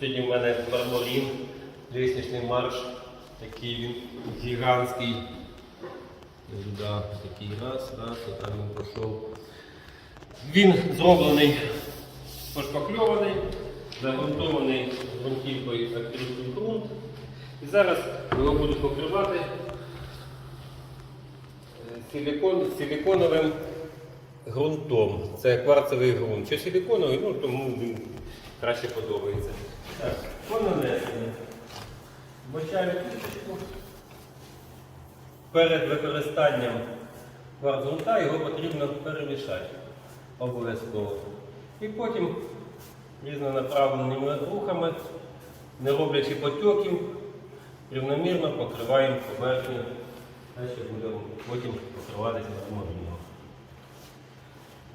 Сьогодні в мене мармурін, лісничний марш, такий він гігантський. Да, такий раз, раз, і там він пішов. Він зроблений, пошпакльований, загрунтований ґрунтівкою акриловий ґрунт. І зараз його буду покривати е, силікон, силіконовим ґрунтом. Це кварцевий ґрунт. Чи силіконовий, ну тому він краще подобається. Так, по нанесенню. Вбачаю кісточку. Перед використанням кварцґрунта його потрібно перемішати. Обов'язково. І потім різнонаправленими рухами, не роблячи потьоків, рівномірно покриваємо поверхню. Далі будемо потім покриватися мармурином.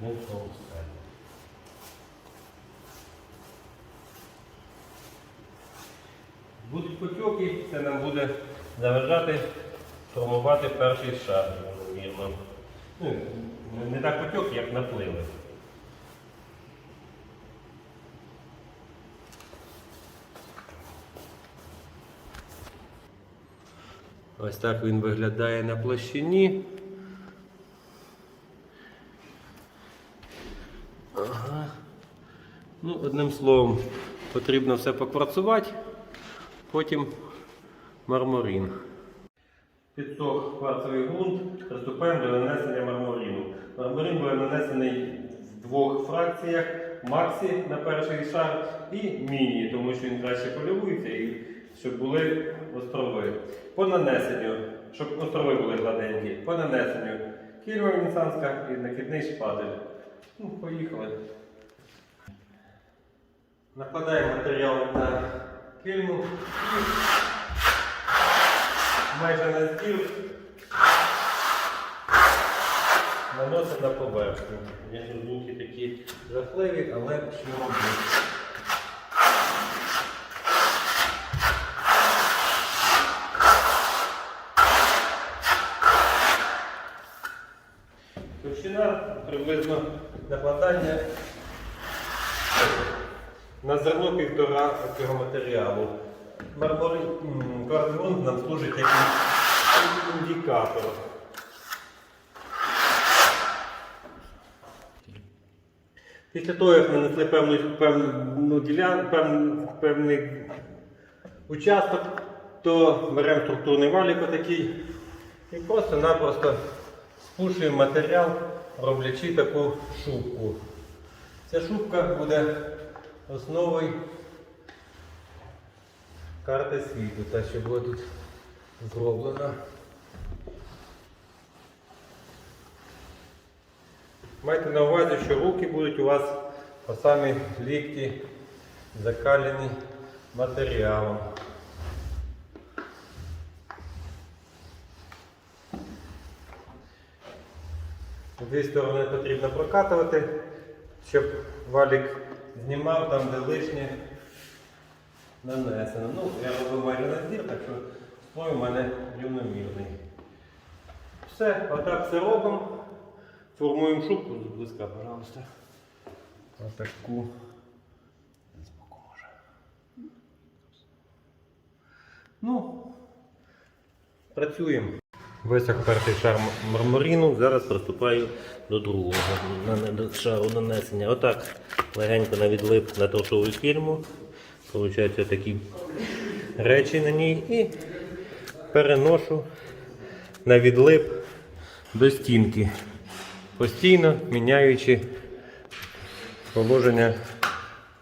Не пропускаємо. Будуть потьоки, це нам буде заважати формувати перший шар, рівномірно. Ну, не- так потьок, як напливи. Ось так він виглядає на площині. Ага. Ну, одним словом, потрібно все покварцувати, потім мармурин. Підсох кварцевий ґрунт, приступаємо до нанесення мармурину. Мармурин буде нанесений в двох фракціях: максі на перший шар і міні, тому що він краще полюбується і щоб були острови. По нанесенню, щоб острови були гладенькі, по нанесенню кільва венеціанська і накидний шпатель. Ну, поїхали. Накладаємо матеріал на кільму і майже на стіл наносить на поверхню. Звісно, звуки такі жахливі, але що. Товщина приблизно накладання на зерно півтора цього матеріалу. Мармурин кварцгрунт нам служить як індикатор. Після того, як нанесли певну, певну ділян, пев, певний участок, то беремо структурний валік отакий і просто-напросто спушуємо матеріал, роблячи таку шубку. Ця шубка буде основою карти світу, та що була тут зроблена. Майте на увазі, що руки будуть у вас по самі лікті закалені матеріалом. Дві сторони потрібно прокатувати, щоб валік знімав там, де лишнє нанесено. Ну, я робив майже на збір, так що слой у мене рівномірний. Все, отак все робимо. Формуємо шубку зблизька, пожалуйста. Отаку. Ну, працюємо. Висох перший шар мармурину, зараз приступаю до другого шару нанесення. Отак легенько на відлип на торшову фільму. Получаються такі речі на ній і переношу на відлип до стінки, постійно міняючи положення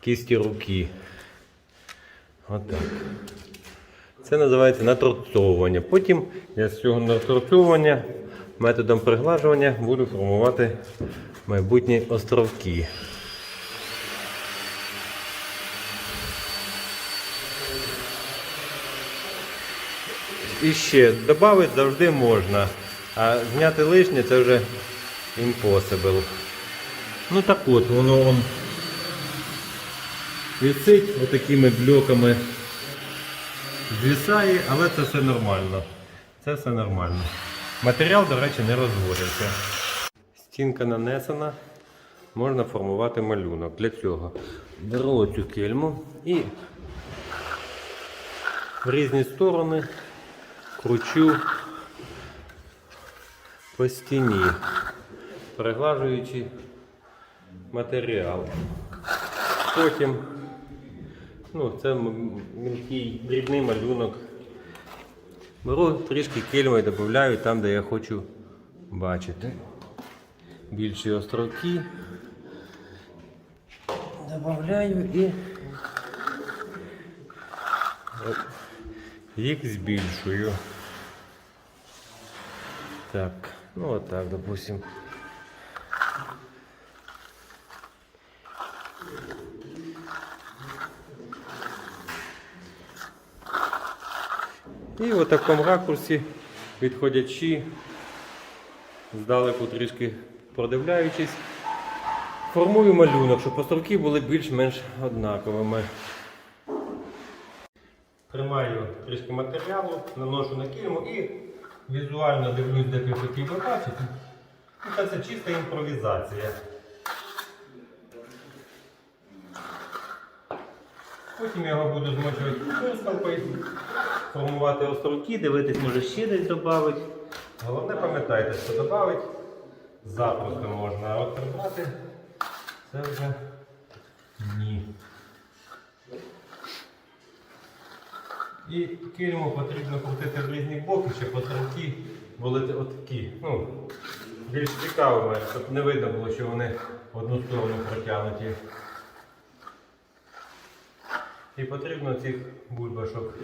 кисті руки. Отак. Це називається наторцовування. Потім я з цього наторцовування методом приглажування буду формувати майбутні островки. І ще додати завжди можна, а зняти лишнє це вже impossible. Ну так от, воно он висить отакими блоками звісає, але це все нормально. Це все нормально. Матеріал, до речі, не розводиться. Стінка нанесена, можна формувати малюнок. Для цього беру цю кельму і в різні сторони, кручу по стіні, переглажуючи матеріал. Потім, ну, це мілкий дрібний малюнок. Беру трішки кельми і додаю там, де я хочу бачити. Більші островки. Добавляю і їх збільшую. Так, ну вот так, допустим. І в такому ракурсі, відходячи, здалеку трішки продивляючись, формую малюнок, щоб островки були більш-менш однаковими. Тримаю трішки матеріалу, наношу на кільму і візуально дивлюсь, де я хотів бачити. Це, це чиста імпровізація. Потім я його буду змочувати пирскалкою, формувати островки, дивитись, може ще десь додати. Головне пам'ятайте, що додати запросто можна, а це вже ні. І кильму потрібно крутити в різні боки, щоб островки були отакі. Ну, більш цікавими, щоб не видно було, що вони в одну сторону протягнуті. І потрібно цих бульбашок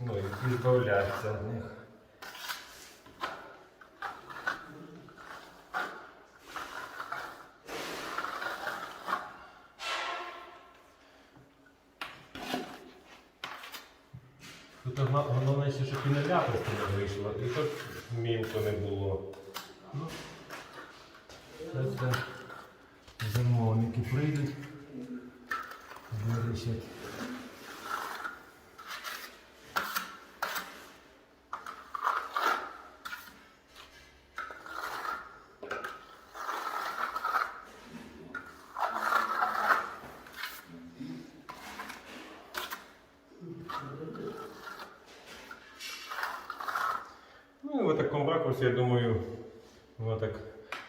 ну, і збавлятися від них. Тут головне ще, щоб і не ляпасти не вийшло, і щоб мімко не було. Ну, це замовники прийдуть, вирішать. Ну і в ракурсі, я думаю, воно так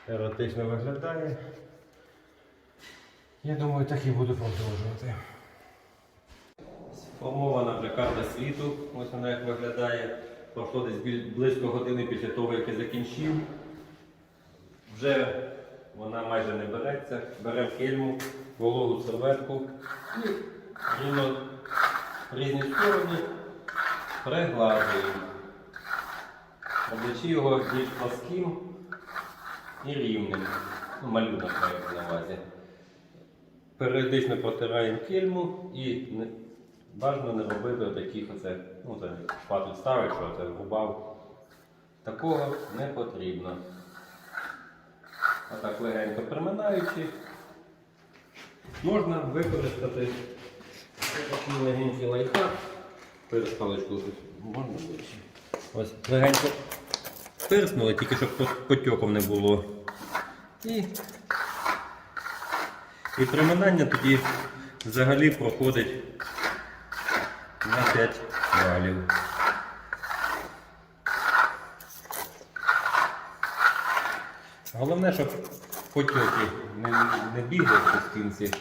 еротично виглядає. Я думаю, так і буду продовжувати. Сформована вже карта світу. Ось вона як виглядає. Пройшло десь близько години після того, як я закінчив. Вже вона майже не береться. Беремо кельму, вологу серветку і різні сторони приглажуємо. Роблячи його більш пласким і рівним. Ну, малюнок маю на увазі. Періодично протираємо кельму і не, бажано не робити таких оце, ну це шпатель ставить, що це врубав. Такого не потрібно. Отак легенько приминаючи, можна використати такий легенький лайфхак. Перед паличку тут можна ближче. Ось легенько пирснули, тільки щоб по- потьоком не було. І, і приминання тоді взагалі проходить на 5 балів. Головне, щоб потьоки не, не бігли по стінці,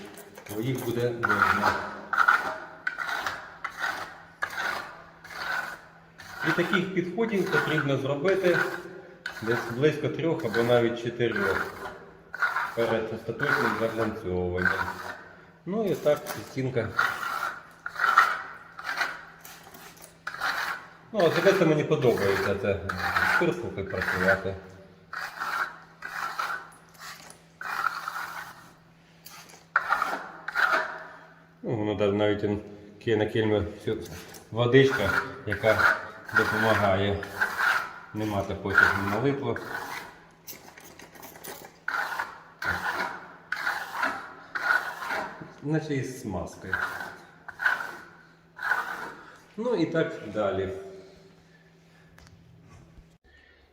бо їх буде видно. І таких підходів потрібно зробити десь близько трьох або навіть чотирьох перед остаточним заглянцьовуванням. Ну і так стінка. Ну, особисто мені подобається це з пирскою працювати. Ну, воно навіть на кельмі водичка, яка допомагає не мати потім не налипло. Наче із смазкою. Ну і так далі.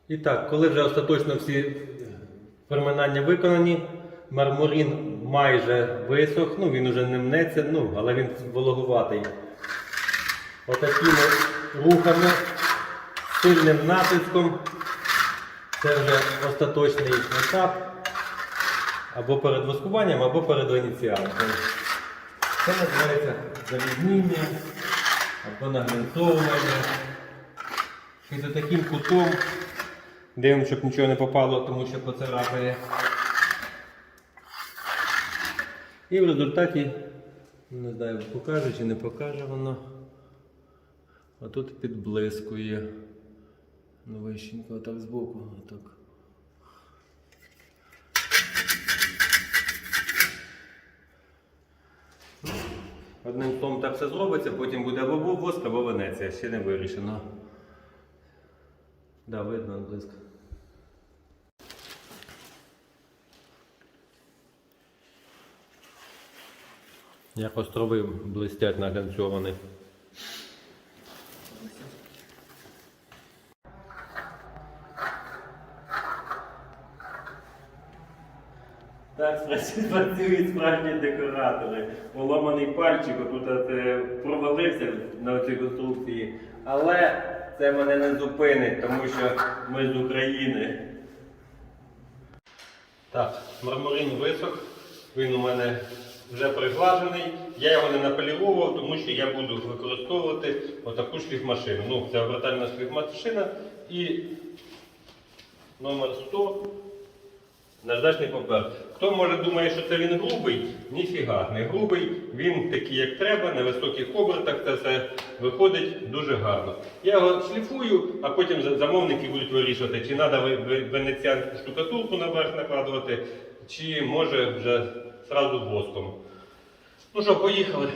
І так, коли вже остаточно всі переминання виконані, мармурін майже висох, ну він уже не мнеться, ну, але він вологуватий. отакими рухами, сильним натиском. Це вже остаточний етап. Або перед воскуванням, або перед ініціатором. Це називається залізніння або наглянцовування. І за таким кутом дивимося, щоб нічого не попало, тому що поцарапає. І в результаті, не знаю, покаже чи не покаже воно. А тут підблискує. Ну, вищенько, отак збоку, отак. Одним словом так все зробиться, потім буде або воск, або Венеція, ще не вирішено. Да, видно близько. Як острови блистять наглянцьовані. Так спрацю- працюють справжні декоратори. Поломаний пальчик отут е, провалився на цій конструкції. Але це мене не зупинить, тому що ми з України. Так, мармурин висох, він у мене вже приглажений. Я його не наполіровував, тому що я буду використовувати отаку шліфмашину. Ну, це обертальна шліфмашина і номер 100 Наждачний папер. Хто може думає, що це він грубий? Ніфіга, не грубий. Він такий, як треба, на високих обертах це все виходить дуже гарно. Я його шліфую, а потім замовники будуть вирішувати, чи треба венеціанську штукатурку наверх накладувати, чи може вже зразу воском. Ну що, поїхали.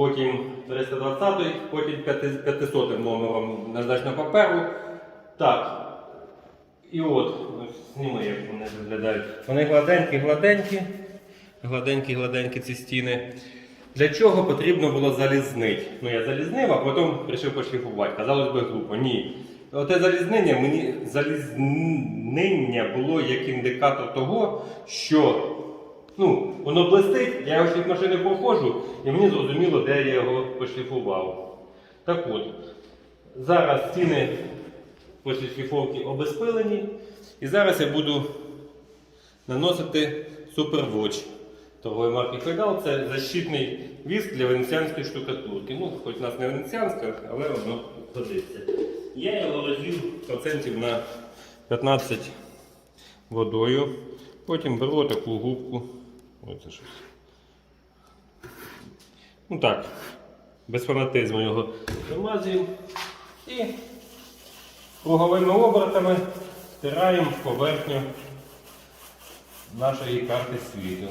Потім 320, потім 500 номером наждачного паперу. Так. І от, ось зніми, як вони виглядають. Вони гладенькі, гладенькі, гладенькі, гладенькі ці стіни. Для чого потрібно було залізнити? Ну я залізнив, а потім вирішив пошліфувати. Казалось би глупо. Ні. Оте залізнення мені залізнення було як індикатор того, що ну, воно блистить, я його шліфмашини проходжу, і мені зрозуміло, де я його пошліфував. Так от, зараз стіни після шліфовки обезпилені, і зараз я буду наносити супервоч торгової марки Фейдал. Це защитний віск для венеціанської штукатурки. Ну, хоч у нас не венеціанська, але воно годиться. Я його розвів процентів на 15 водою. Потім беру таку губку. Оце щось. Ну так, без фанатизму його вимазуємо. І круговими обертами стираємо поверхню нашої карти світу.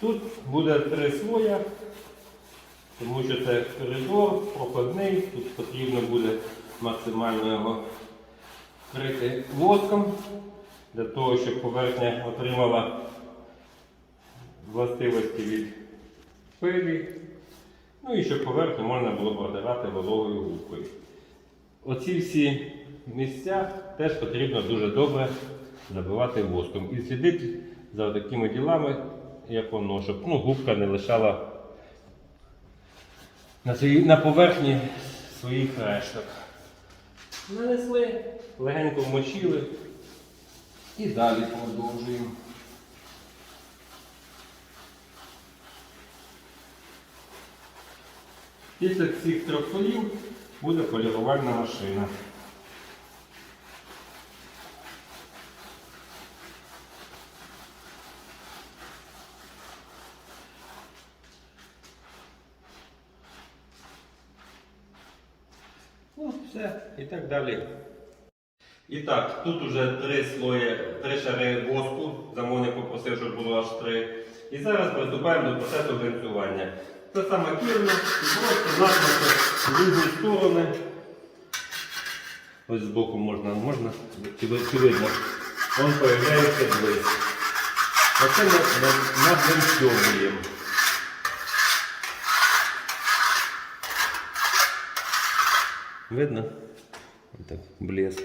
Тут буде три слоя, тому що це коридор проходний, тут потрібно буде максимально його вкрити воском, для того, щоб поверхня отримала властивості від пилі, ну і щоб поверхню можна було протирати вологою губкою. Оці всі місця теж потрібно дуже добре забивати воском і слідити за такими ділами, як воно, щоб ну, губка не лишала на, своїй- на поверхні своїх решток. Нанесли, легенько вмочили і далі продовжуємо. Після цих трьох слоїв буде полірувальна машина. Ну, все, і так далі. І так, тут уже три слої, три шари воску. Замовник попросив, щоб було аж три. І зараз приступаємо до процесу глинцювання. Це саме кірно, і просто нагнуто в різні сторони. Ось збоку можна, можна, чи, видно, он появляється близь. Оце ми на- наглинцьовуємо. Видно? Так, блеск.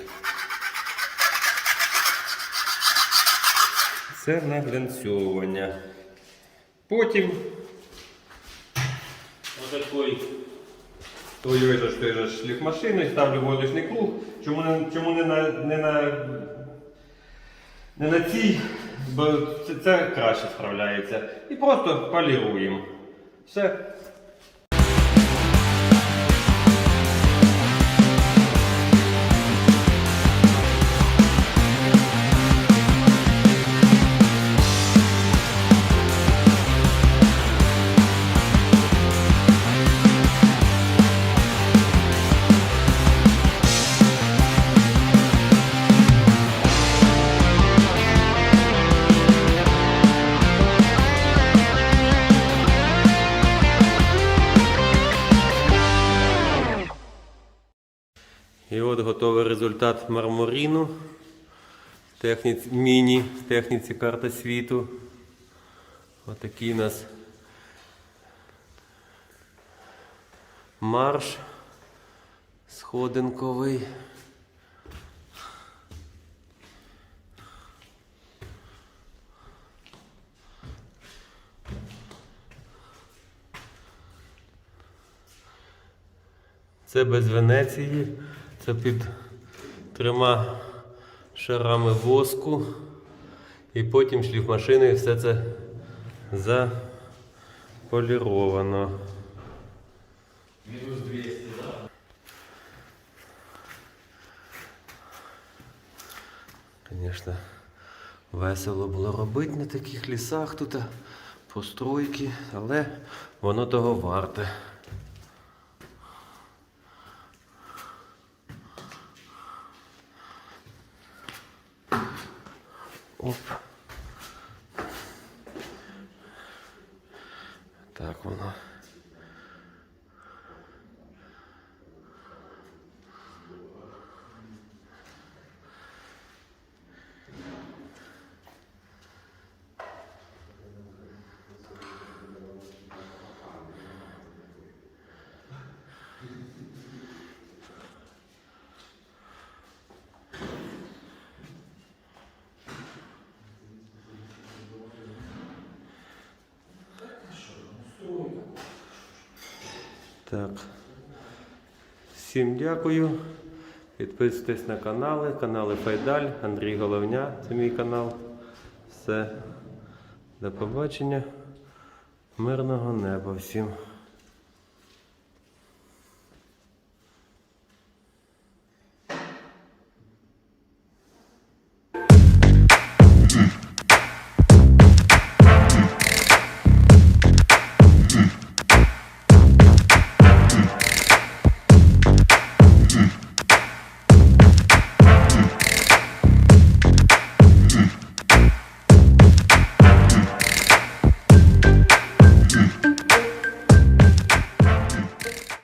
Це наглянцьовування. Потім отакий тою ж той же шліфмашиною ставлю водочний круг. Чому не, чому не на, не на, не на цій, бо це, це краще справляється. І просто поліруємо. Все. І от готовий результат мармуріну. в Техніці, міні в техніці карта світу. Отакий у нас марш сходинковий. Це без Венеції, це під трьома шарами воску. І потім шліфмашиною все це заполіровано. Мінус 200, так? Звісно, весело було робити на таких лісах тут постройки, але воно того варте. Оп. Так воно. Так. Всім дякую. Підписуйтесь на канали, канали Файдаль, Андрій Головня, це мій канал. Все. До побачення. Мирного неба всім.